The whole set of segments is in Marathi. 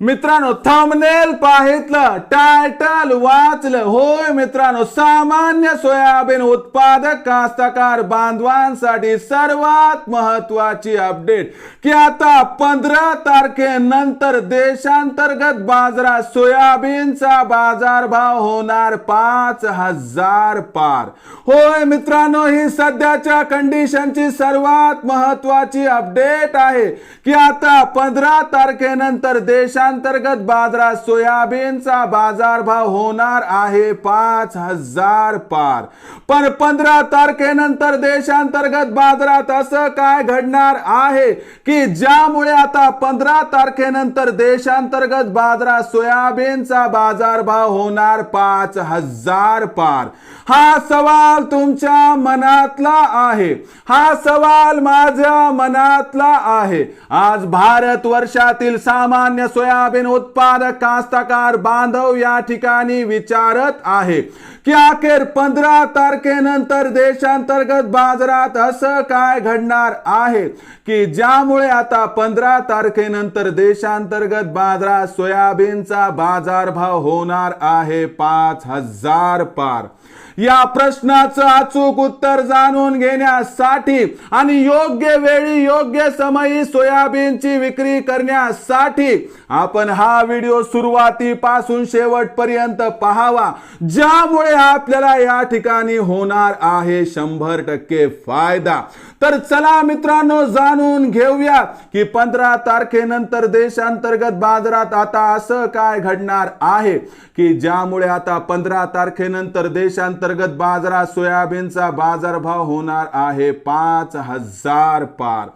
मित्रांनो थंबनेल पाहितलं टायटल वाचलं. होय मित्रांनो सामान्य सोयाबीन उत्पादक कास्तकार बांधवांसाठी सर्वात महत्वाची अपडेट की आता पंधरा तारखेनंतर देशांतर्गत बाजारात सोयाबीनचा बाजारभाव होणार पाच हजार पार. होय मित्रांनो ही सध्याच्या कंडिशनची सर्वात महत्वाची अपडेट आहे. की आता पंधरा तारखेनंतर देशांतर्गत बाजारात सोयाबीनचा बाजारभाव होणार आहे पाच हजार पार. पण पंधरा तारखेनंतर देशांतर्गत बाजारात असं काय घडणार आहे की ज्यामुळे आता पंधरा तारखेनंतर देशांतर्गत बाजारात सोयाबीनचा बाजारभाव होणार पाच हजार पार? हा सवाल तुमच्या मनातला आहे. हा सवाल माझ्या मनातला आहे. आज भारत वर्षातील सामान्य सोया सोयाबीन उत्पादक कास्तकार बांधव या ठिकाणी विचारत आहे की अखेर पंधरा तारखेनंतर देशांतर्गत बाजारात असं काय घडणार आहे? की ज्यामुळे आता पंधरा तारखेनंतर देशांतर्गत बाजारात सोयाबीनचा बाजारभाव होणार आहे पाच हजार पार? या प्रश्नाचं अचूक उत्तर जाणून घेण्यासाठी आणि योग्य वेळी योग्य समयी सोयाबीनची विक्री करण्यासाठी आपण हा व्हिडिओ सुरुवातीपासून शेवटपर्यंत पाहावा ज्यामुळे आपल्याला या ठिकाणी होणार आहे शंभर टक्के फायदा. तर चला मित्रांनो जाणून घेऊया की पंधरा तारखेनंतर देशांतर्गत बाजारात आता असं काय घडणार आहे की ज्यामुळे आता पंधरा तारखेनंतर देशांतर्गत बाजारात सोयाबीनचा बाजारभाव होणार आहे पाच हजार पार.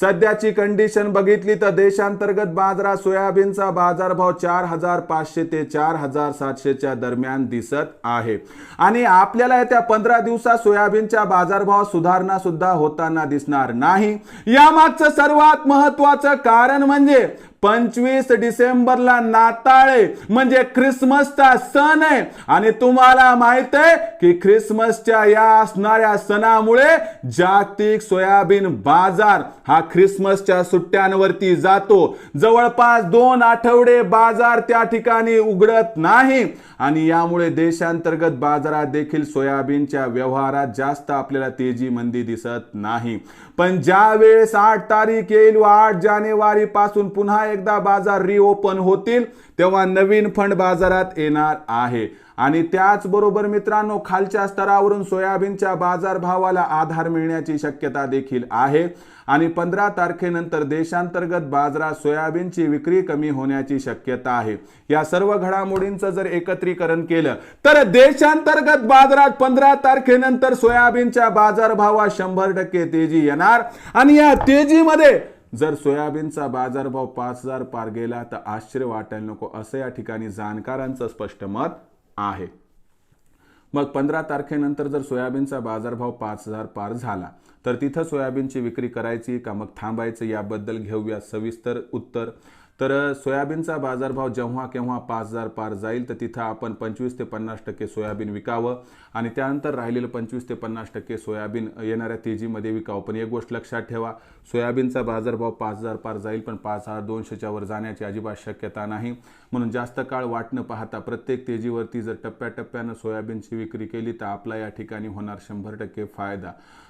सध्याची कंडिशन बघितली तर देशांतर्गत बाजारात सोयाबीनचा बाजारभाव चार हजार पाचशे ते चार हजार सातशेच्या दरम्यान दिसत आहे. आणि आपल्याला येत्या पंधरा दिवसात सोयाबीनच्या बाजारभाव सुधारणा सुद्धा होताना दिसणार नाही. यामागचं सर्वात महत्वाचं कारण म्हणजे पंचवीस डिसेंबरला नाताळे म्हणजे ख्रिसमसचा सण आहे. आणि तुम्हाला माहीत आहे की ख्रिसमसच्या या असणाऱ्या सणामुळे जागतिक सोयाबीन बाजार हा ख्रिसमसच्या सुट्ट्यांवरती जातो. जवळपास दोन आठवडे बाजार त्या ठिकाणी उघडत नाही. आणि यामुळे देशांतर्गत बाजारात देखील सोयाबीनच्या व्यवहारात जास्त आपल्याला तेजी मंदी दिसत नाही. पण ज्या वेळेस आठ तारीख येईल व आठ जानेवारी पासून पुन्हा एकदा बाजार रिओपन होतील तेव्हा नवीन फंड बाजारात येणार आहे. आणि त्याचबरोबर मित्रांनो खालच्या स्तरावरून सोयाबीनच्या बाजारभावाला आधार मिळण्याची शक्यता देखील आहे. आणि पंधरा तारखेनंतर देशांतर्गत बाजारात सोयाबीनची विक्री कमी होण्याची शक्यता आहे. या सर्व घडामोडींचं जर एकत्रीकरण केलं तर देशांतर्गत बाजारात पंधरा तारखेनंतर सोयाबीनच्या बाजारभावात शंभर टक्के तेजी येणार. आणि या तेजीमध्ये जर सोयाबीनचा बाजारभाव पाच हजार पार गेला तर आश्चर्य वाटायला नको असं या ठिकाणी जाणकारांचं स्पष्ट मत आहे. मग पंधरा तारखेनंतर जर सोयाबीनचा बाजारभाव पाच हजार पार झाला तर तिथं सोयाबीनची विक्री करायची का? मग थांबायचं याबद्दल घेऊया सविस्तर उत्तर. तर सोयाबीनचा बाजारभाव जेव्हा केव्हा पाच हजार पार जाईल तर तिथं आपण पंचवीस ते पन्नास टक्के सोयाबीन विकावं. आणि त्यानंतर राहिलेलं पंचवीस ते पन्नास टक्के सोयाबीन येणाऱ्या तेजीमध्ये विकावं. पण एक गोष्ट लक्षात ठेवा सोयाबीनचा बाजारभाव पाच हजार पार जाईल पण पाच हजार दोनशेच्या वर जाण्याची अजिबात शक्यता नाही. म्हणून जास्त काळ वाट न पाहता प्रत्येक तेजीवरती जर टप्प्याटप्प्यानं सोयाबीनची विक्री केली तर आपला या ठिकाणी होणार शंभर टक्के फायदा.